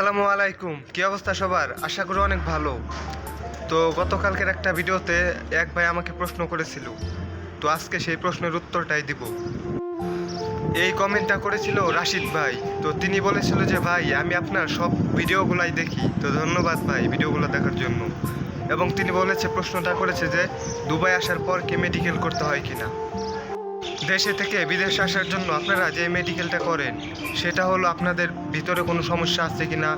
আসসালামু আলাইকুম। কি অবস্থা সবার? আশা করি অনেক ভালো। তো গতকালকের একটা ভিডিওতে এক ভাই আমাকে প্রশ্ন করেছিল। তো আজকে সেই প্রশ্নের উত্তরটাই দিব। এই কমেন্টটা করেছিল রাশিদ ভাই। তো তিনি বলেছিল যে, ভাই, আমি আপনার সব ভিডিওগুলাই দেখি। তো ধন্যবাদ ভাই ভিডিওগুলো দেখার জন্য। এবং তিনি বলেছে, প্রশ্নটা করেছে যে, দুবাই আসার পর কি মেডিকেল করতে হয় কিনা? দেশে থেকে বিদেশে আসার জন্য আপনারা যে মেডিকেলটা করেন, সেটা হলো আপনাদের ভিতরে কোনো সমস্যা আছে কি না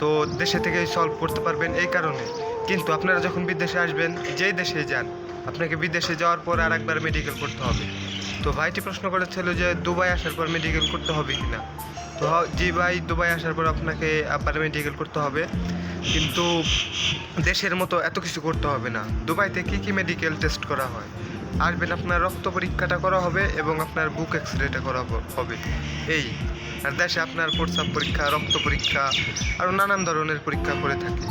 তো দেশে থেকে সলভ করতে পারবেন এই কারণে। কিন্তু আপনারা যখন বিদেশে আসবেন, যেই দেশে যান, আপনাকে বিদেশে যাওয়ার পর আর একবার মেডিকেল করতে হবে। তো ভাইটি প্রশ্ন করেছিল যে, দুবাই আসার পর মেডিকেল করতে হবে কি না তো জি ভাই, দুবাই আসার পর আপনাকে আবার মেডিকেল করতে হবে। কিন্তু দেশের মতো এত কিছু করতে হবে না। দুবাইতে কী কী মেডিকেল টেস্ট করা হয়? আসবেন আপনার রক্ত পরীক্ষাটা করা হবে এবং আপনার বুক এক্স রেটা করা হবে। এই, আর দেশে আপনার প্রস্রাব পরীক্ষা, রক্ত পরীক্ষা আরও নানান ধরনের পরীক্ষা করে থাকে।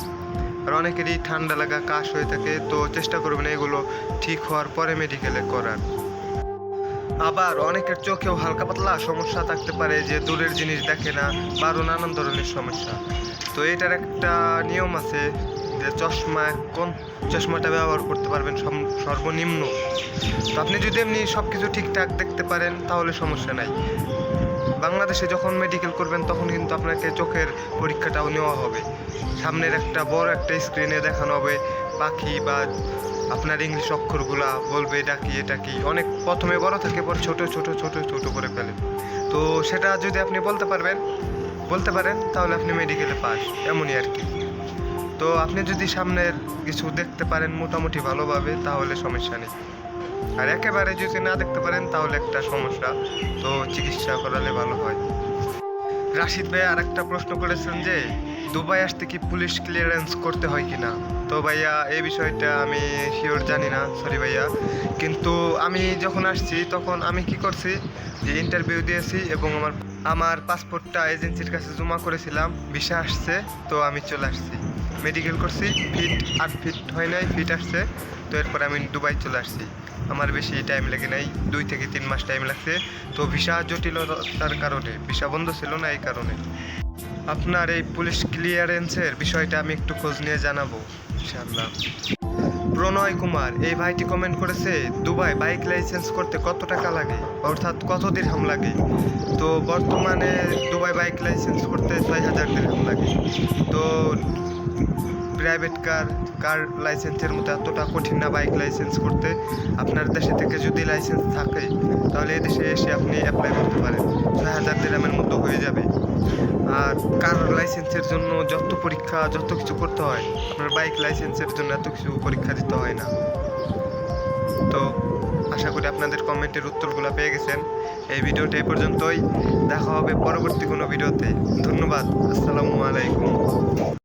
আর অনেকেরই ঠান্ডা লাগা, কাশ হয়ে থাকে, তো চেষ্টা করবেন এগুলো ঠিক হওয়ার পরে মেডিকেলে করার। আবার অনেকের চোখেও হালকা পাতলা সমস্যা থাকতে পারে যে দূরের জিনিস দেখে না বা আরও নানান ধরনের সমস্যা। তো এটার একটা নিয়ম আছে যে চশমা কোন চশমাটা ব্যবহার করতে পারবেন সর্বনিম্ন। তো আপনি যদি এমনি সব কিছু ঠিকঠাক দেখতে পারেন তাহলে সমস্যা নাই। বাংলাদেশে যখন মেডিকেল করবেন তখন কিন্তু আপনাকে চোখের পরীক্ষাটাও নেওয়া হবে। সামনের একটা বড় একটা স্ক্রিনে দেখানো হবে পাখি বা আপনার ইংলিশ অক্ষরগুলা বলবে এটা কি এটা কি অনেক প্রথমে বড় থাকে পর ছোট ছোট ছোট ছোট করে ফেলে। তো সেটা যদি আপনি বলতে পারবেন, বলতে পারেন, তাহলে আপনি মেডিকেলে পাস এমনই আর কি। তো আপনি যদি সামনের কিছু দেখতে পারেন মোটামুটি ভালোভাবে, তাহলে সমস্যা নেই। আর একেবারে যদি না দেখতে পারেন, তাহলে একটা সমস্যা। তো চিকিৎসা করালে ভালো হয়। রাশিদ ভাই আর একটা প্রশ্ন করেছেন যে দুবাই আসতে কি পুলিশ ক্লিয়ারেন্স করতে হয় কি না তো ভাইয়া, এই বিষয়টা আমি শিওর জানি না সরি ভাইয়া। কিন্তু আমি যখন আসছি, তখন আমি কি করছি? যে ইন্টারভিউ দিয়েছি এবং আমার আমার পাসপোর্টটা এজেন্সির কাছে জমা করেছিলাম ভিসা আসছে, তো আমি চলে আসছি। মেডিকেল করছি ফিট আট ফিট হয় নাই ফিট আসছে, তো এরপর আমি দুবাই চলে আসছি। আমার বেশি টাইম লাগে নাই, দুই থেকে তিন মাস টাইম লাগছে। তো ভিসা জটিলতার কারণে ভিসা বন্ধ ছিল না এই কারণে। আপনার এই পুলিশ ক্লিয়ারেন্সের বিষয়টা আমি একটু খোঁজ নিয়ে জানাব, ইনশাআল্লাহ। প্রণয় কুমার, এই ভাইটি কমেন্ট করেছে, দুবাই বাইক লাইসেন্স করতে কত টাকা লাগে? অর্থাৎ কত দিরহাম লাগে? তো বর্তমানে দুবাই বাইক লাইসেন্স করতে ছয় হাজার দিরহাম লাগে। তো প্রাইভেট কার কার লাইসেন্সের মতো এতটা কঠিন না বাইক লাইসেন্স করতে। আপনার দেশে থেকে যদি লাইসেন্স থাকে, তাহলে এদেশে এসে আপনি অ্যাপ্লাই করতে পারেন। ছয় হাজার দিরহামের মতো হয়ে যাবে। আর কার লাইসেন্সের জন্য যত পরীক্ষা, যত কিছু করতে হয়, আপনার বাইক লাইসেন্সের জন্য এত কিছু পরীক্ষা দিতে হয় না। তো আশা করি আপনাদের কমেন্টের উত্তরগুলো পেয়ে গেছেন। এই ভিডিওটা এ পর্যন্তই। দেখা হবে পরবর্তী কোনো ভিডিওতে। ধন্যবাদ। আসসালামু আলাইকুম।